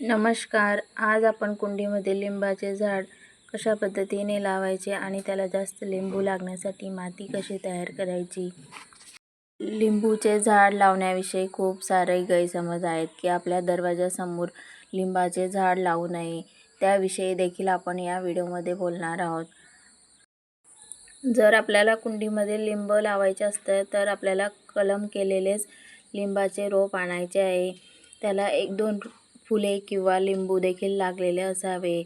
नमस्कार. आज आपण कुंडीमध्ये लिंबाचे झाड कशा पद्धतीने लावायचे आणि त्याला जास्त लिंबू लागण्यासाठी माती कशी तयार करायची? लिंबूचे झाड लावण्याविषयी खूप सारे गैरसमज आहेत की आपल्या दरवाजासमोर लिंबाचे झाड लावू नये. त्याविषयी देखील आपण या व्हिडिओमध्ये बोलणार आहोत. जर आपल्याला कुंडीमध्ये लिंब लावायचे असतं तर आपल्याला कलम केलेलेच लिंबाचे रोप आणायचे आहे. त्याला एक दोन फुले किंवा लिंबू देखील लागलेले असावे.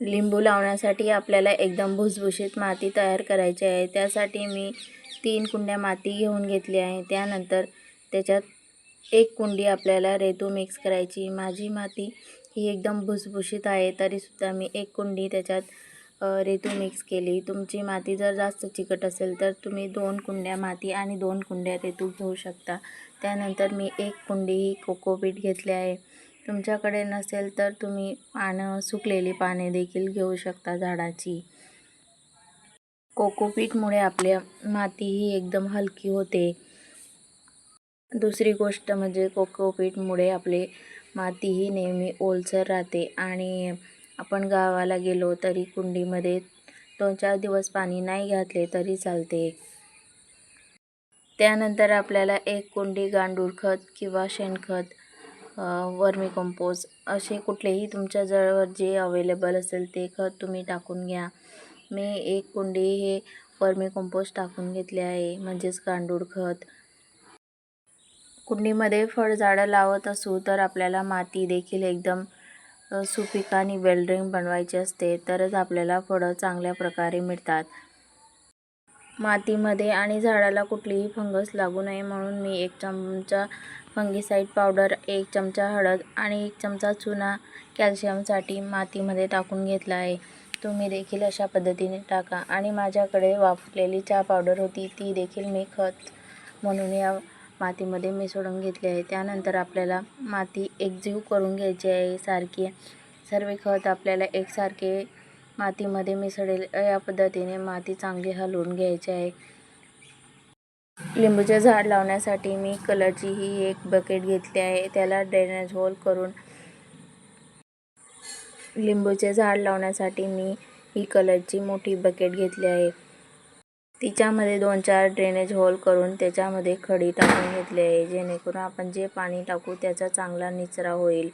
लिंबू लावण्यासाठी आपल्याला एकदम भुसभुशीत माती तयार करायची आहे. त्यासाठी मी तीन कुंड्या माती घेऊन घेतली आहे. त्यानंतर त्याच्यात एक कुंडी आपल्याला रेतू मिक्स करायची. माझी माती ही एकदम भुसभुशीत आहे तरीसुद्धा मी एक कुंडी त्याच्यात रेतू मिक्स केली. तुमची माती जर जास्त चिकट असेल तर तुम्ही दोन कुंड्या माती आणि दोन कुंड्या रेतू घेऊ शकता. त्यानंतर मी एक कुंडी ही कोकोपीट घेतली आहे. तुमच्याकडे नसेल तर तुम्ही पानं सुकलेली पाने देखील घेऊ शकता झाडाची. कोकोपीटमुळे आपल्या माती ही एकदम हलकी होते. दुसरी गोष्ट म्हणजे कोकोपीटमुळे आपले माती ही नेहमी ओलसर राहते आणि आपण गावाला गेलो तरी कुंडीमध्ये दोन चार दिवस पाणी नाही घातले तरी चालते. त्यानंतर आपल्याला एक कुंडी गांडूळ खत किंवा शेणखत वर्मी कंपोज असे कुठलेही तुमच्या जवळ जे अवेलेबल असेल ते खत तुम्ही टाकून घ्या. मी एक कुंडी हे वर्मी कंपोस्ट टाकून घेतले आहे म्हणजेच गांडूळ खत. कुंडीमध्ये फळझाडं लावत असू तर आपल्याला माती देखील एकदम सुपीक आणि वेल्ड्रिंग बनवायची असते तरच आपल्याला फळं चांगल्या प्रकारे मिळतात. मातीमध्ये आणि झाडाला कुठलीही फंगस लागू नये म्हणून मी एक चमचा फंगीसाईड पावडर एक चमचा हळद आणि एक चमचा चुना कॅल्शियमसाठी मातीमध्ये टाकून घेतला आहे. तुम्ही देखील अशा पद्धतीने टाका. आणि माझ्याकडे वापरलेली चहा पावडर होती ती देखील मी खत म्हणून या मातीमध्ये मिसळून घेतली आहे. त्यानंतर आपल्याला माती एकजीव करून घ्यायची आहे. सारखी सर्व खत आपल्याला एकसारखे मातीमध्ये मिसळेल. या पद्धतीने माती चांगली हलवून घ्यायची आहे. लिंबूचे झाड लावण्यासाठी मी कलरची ही एक बकेट घेतली आहे. त्याला ड्रेनेज होल करून लिंबूचे झाड लावण्यासाठी मी ही कलरची मोठी बकेट घेतली आहे. तिच्यामध्ये दोन चार ड्रेनेज होल करून त्याच्यामध्ये खडी टाकून घेतली आहे. जेणेकरून आपण जे पाणी टाकू त्याचा चांगला निचरा होईल.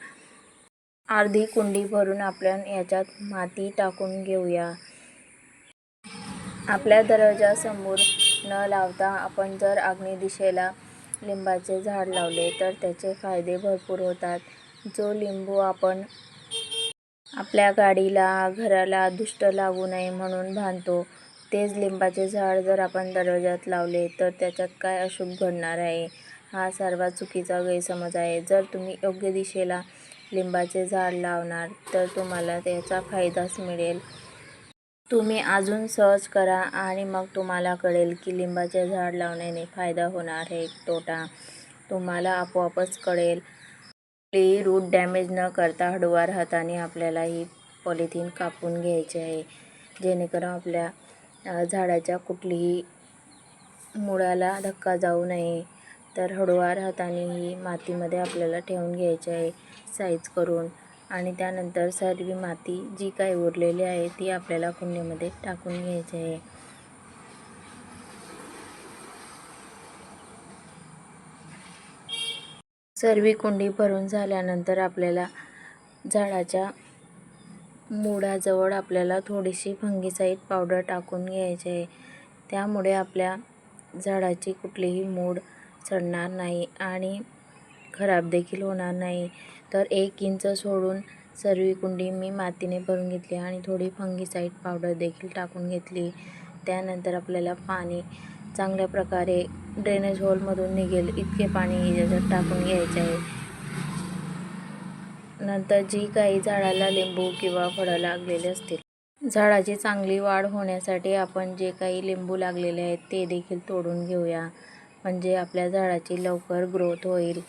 अर्धी कुंडी भरून आपण याच्यात माती टाकून घेऊया. आपल्या दरवाजासमोर न लावता आपण जर आग्नेय दिशेला लिंबाचे झाड लावले तर त्याचे फायदे भरपूर होतात. जो लिंबू आपण आपल्या गाडीला घराला दुष्ट लागू नये म्हणून बांधतो तेच लिंबाचे झाड जर आपण दरवाजात लावले तर त्याच्यात काय अशुभ घडणार आहे? हा सर्वात चुकीचा गैरसमज आहे. जर तुम्ही योग्य दिशेला लिंबाचे झाड लावणार तर तुम्हाला त्याचा फायदाच मिळेल. तुम्ही अजून सर्च करा आणि मग तुम्हाला कळेल की लिंबाचे झाड लावण्याने फायदा होणार आहे तोटा. तुम्हाला आपोआपच कळेल. कुठलीही रूट डॅमेज न करता हळूवार हाताने आपल्याला ही पॉलिथिन कापून घ्यायची आहे. जेणेकरून आपल्या झाडाच्या कुठलीही मुळाला धक्का जाऊ नये. तर हळूवार हाताने ही मातीमध्ये आपल्याला ठेवून घ्यायची आहे साईज करून. आणि त्यानंतर सर्व माती जी काही उरलेली आहे ती आपल्याला कुंडीमध्ये टाकून घ्यायची आहे. सर्व कुंडी भरून झाल्यानंतर आपल्याला झाडाच्या मुळाजवळ आपल्याला थोडीशी फंगीसाईड पावडर टाकून घ्यायची आहे. त्यामुळे आपल्या झाडाची कुठलीही मूड सडणार नाही आणि खराब देखील होणार नाही. तर एक इंच सोडून सर्व कुंडी मी मातीने भरून घेतली आणि थोडी फंगीसाईड पावडर देखील टाकून घेतली. त्यानंतर आपल्याला पाणी चांगल्या प्रकारे ड्रेनेज होलमधून निघेल इतके पाणी याच्यात टाकून घ्यायचे आहे. नंतर जी काही झाडाला लिंबू किंवा फळं लागलेले असतील झाडाची चांगली वाढ होण्यासाठी आपण जे काही लिंबू लागलेले आहेत ते देखील तोडून घेऊया. म्हणजे आपल्या झाडाची लवकर ग्रोथ होईल.